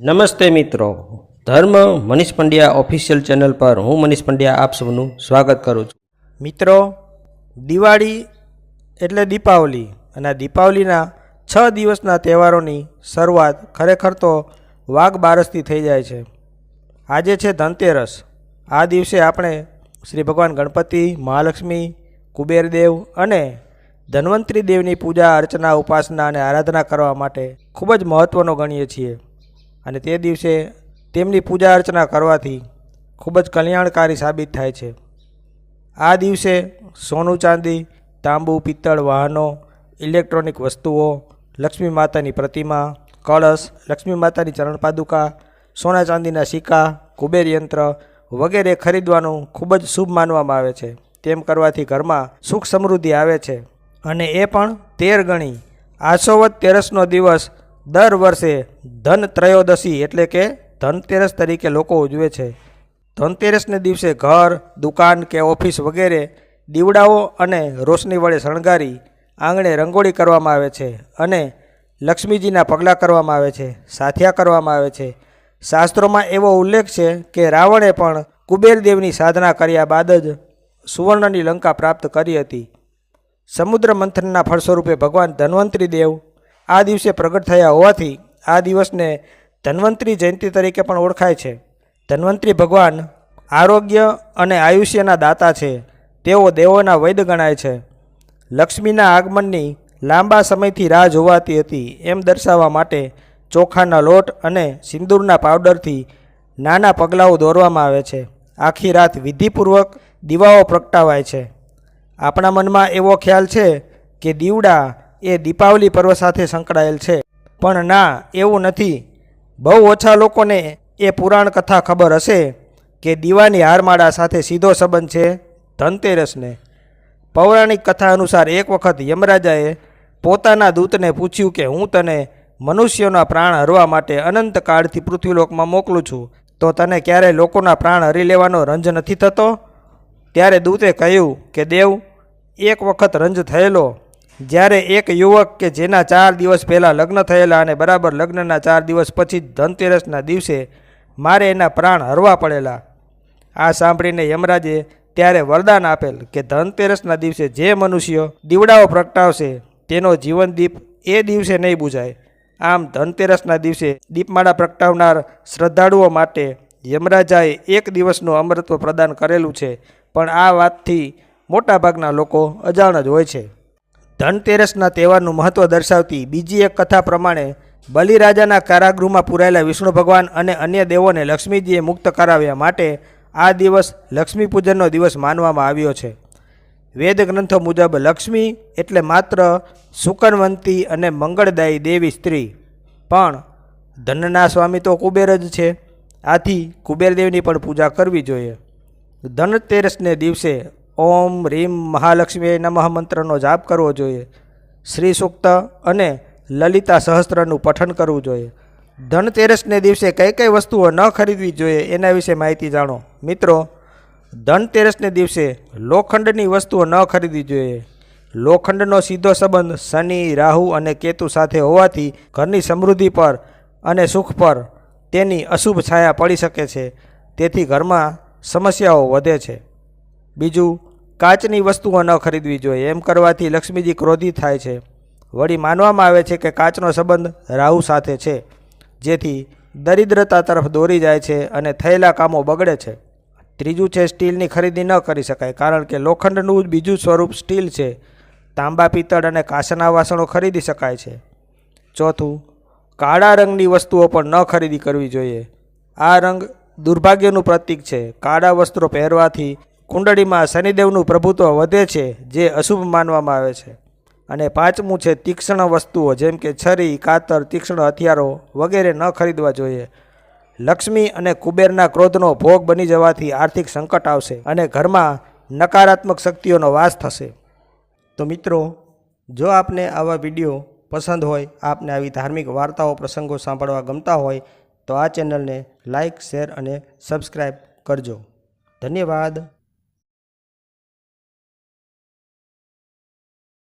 નમસ્તે મિત્રો. ધર્મ મનીષ પંડ્યા ઓફિશિયલ ચેનલ પર હું મનીષ પંડ્યા આપ સૌનું સ્વાગત કરું છું. મિત્રો, દિવાળી એટલે દીપાવલી અને દીપાવલીના છ દિવસના તહેવારોની શરૂઆત ખરેખર તો વાઘ બારસથી થઈ જાય છે. આજે છે ધનતેરસ. આ દિવસે આપણે શ્રી ભગવાન ગણપતિ, મહાલક્ષ્મી, કુબેરદેવ અને ધન્વંતરી દેવની પૂજા અર્ચના, ઉપાસના અને આરાધના કરવા માટે ખૂબ જ મહત્ત્વનો ગણીએ છીએ. અને તે દિવસે તેમની પૂજા અર્ચના કરવાથી ખૂબ જ કલ્યાણકારી સાબિત થાય છે. આ દિવસે સોનું, ચાંદી, તાંબુ, પિત્તળ, વાહનો, ઇલેક્ટ્રોનિક વસ્તુઓ, લક્ષ્મી માતાની પ્રતિમા, કળશ, લક્ષ્મી માતાની ચરણ પાદુકા સોના, ચાંદીના સિક્કા કુબેર યંત્ર વગેરે ખરીદવાનું ખૂબ જ શુભ માનવામાં આવે છે. તેમ કરવાથી ઘરમાં સુખ સમૃદ્ધિ આવે છે. અને એ પણ તેર ગણી. આસોવત તેરસનો દિવસ દર વર્ષે ધન ત્રયોદશી એટલે કે ધનતેરસ તરીકે લોકો ઉજવે છે. ધનતેરસને દિવસે ઘર, દુકાન કે ઓફિસ વગેરે દીવડાઓ અને રોશની વડે શણગારી, આંગણે રંગોળી કરવામાં આવે છે અને લક્ષ્મીજીના પગલાં કરવામાં આવે છે, સાથિયા કરવામાં આવે છે. શાસ્ત્રોમાં એવો ઉલ્લેખ છે કે રાવણે પણ કુબેરદેવની સાધના કર્યા બાદ જ સુવર્ણની લંકા પ્રાપ્ત કરી હતી. સમુદ્ર મંથનના ફળ સ્વરૂપે ભગવાન ધન્વંતરી દેવ આ દિવસે પ્રગટ થયા હોવાથી આ દિવસને ધન્વંતરી જયંતિ તરીકે પણ ઓળખાય છે. ધન્વંતરી ભગવાન આરોગ્ય અને આયુષ્યના દાતા છે. તેઓ દેવોના વૈદ ગણાય છે. લક્ષ્મીના આગમનની લાંબા સમયથી રાહ જોવાતી હતી એમ દર્શાવવા માટે ચોખાના લોટ અને સિંદૂરના પાવડરથી નાના પગલાઓ દોરવામાં આવે છે. આખી રાત વિધિપૂર્વક દીવાઓ પ્રગટાવાય છે. આપણા મનમાં એવો ખ્યાલ છે કે દીવડા એ દીપાવલી પર્વ સાથે સંકળાયેલ છે. પણ ના, એવું નથી. બહુ ઓછા લોકોને એ પુરાણ કથા ખબર હશે કે દીવાની હારમાળા સાથે સીધો સંબંધ છે ધનતેરસને. પૌરાણિક કથા અનુસાર એક વખત યમરાજાએ પોતાના દૂતને પૂછ્યું કે હું તને મનુષ્યોના પ્રાણ હરવા માટે અનંત કાળથી પૃથ્વીલોકમાં મોકલું છું, તો તને ક્યારેય લોકોના પ્રાણ હરી લેવાનો રંજ નથી થતો? ત્યારે દૂતે કહ્યું કે દેવ, એક વખત રંજ થયેલો જ્યારે એક યુવક કે જેના ચાર દિવસ પહેલાં લગ્ન થયેલા અને બરાબર લગ્નના ચાર દિવસ પછી ધનતેરસના દિવસે મારે એના પ્રાણ હરવા પડેલા. આ સાંભળીને યમરાજે ત્યારે વરદાન આપેલ કે ધનતેરસના દિવસે જે મનુષ્ય દીવડાઓ પ્રગટાવશે, તેનો જીવનદીપ એ દિવસે નહીં બુજાય આમ ધનતેરસના દિવસે દીપમાળા પ્રગટાવનાર શ્રદ્ધાળુઓ માટે યમરાજાએ એક દિવસનું અમરત્વ પ્રદાન કરેલું છે, પણ આ વાતથી મોટાભાગના લોકો અજાણ જ હોય છે. ધનતેરસના તહેવારનું મહત્ત્વ દર્શાવતી બીજી એક કથા પ્રમાણે બલિરાજાના કારાગૃહમાં પુરાયેલા વિષ્ણુ ભગવાન અને અન્ય દેવોને લક્ષ્મીજીએ મુક્ત કરાવ્યા માટે આ દિવસ લક્ષ્મી પૂજનનો દિવસ માનવામાં આવ્યો છે. વેદ ગ્રંથો મુજબ લક્ષ્મી એટલે માત્ર સુકનવંતી અને મંગળદાયી દેવી સ્ત્રી. પણ ધનના સ્વામી તો કુબેર જ છે. આથી કુબેરદેવની પણ પૂજા કરવી જોઈએ. ધનતેરસને દિવસે ઓમ રીમ મહાલક્ષ્મી નમઃ મંત્રનો જાપ કરવો જોઈએ. શ્રી સૂક્ત અને લલિતા સહસ્ત્રનું પઠન કરવું જોઈએ. ધનતેરસને દિવસે કઈ કઈ વસ્તુઓ ન ખરીદવી જોઈએ એના વિશે માહિતી જાણો. મિત્રો, ધનતેરસને દિવસે લોખંડની વસ્તુઓ ન ખરીદવી જોઈએ. લોખંડનો સીધો સંબંધ શનિ, રાહુ અને કેતુ સાથે હોવાથી ઘરની સમૃદ્ધિ પર અને સુખ પર તેની અશુભ છાયા પડી શકે છે. તેથી ઘરમાં સમસ્યાઓ વધે છે. બીજું કાચની વસ્તુઓ ન ખરીદવી જોઈએ. એમ કરવાથી લક્ષ્મીજી ક્રોધિત થાય છે. વળી માનવામાં આવે છે કે કાચનો સંબંધ રાહુ સાથે છે, જેથી દરિદ્રતા તરફ દોરી જાય છે અને થયેલા કામો બગડે છે. ત્રીજું છે, સ્ટીલની ખરીદી ન કરી શકાય, કારણ કે લોખંડનું જ બીજું સ્વરૂપ સ્ટીલ છે. તાંબા, પિત્તળ અને કાસના વાસણો ખરીદી શકાય છે. ચોથું, કાળા રંગની વસ્તુઓ પણ ન ખરીદી કરવી જોઈએ. આ રંગ દુર્ભાગ્યનું પ્રતીક છે. કાળા વસ્ત્રો પહેરવાથી કુંડળીમાં શનિદેવનું પ્રભુત્વ વધે છે, જે અશુભ માનવામાં આવે છે. અને પાંચમું છે તીક્ષ્ણ વસ્તુઓ, જેમ કે છરી, કાતર, તીક્ષ્ણ હથિયારો વગેરે ન ખરીદવા જોઈએ. લક્ષ્મી અને કુબેરના ક્રોધનો ભોગ બની જવાથી આર્થિક સંકટ આવશે અને ઘરમાં નકારાત્મક શક્તિઓનો વાસ થશે. તો મિત્રો, જો આપને આવા વીડિયો પસંદ હોય, આપને આવી ધાર્મિક વાર્તાઓ, પ્રસંગો સાંભળવા ગમતા હોય, તો આ ચેનલને લાઇક શેર અને સબસ્ક્રાઈબ કરજો. ધન્યવાદ.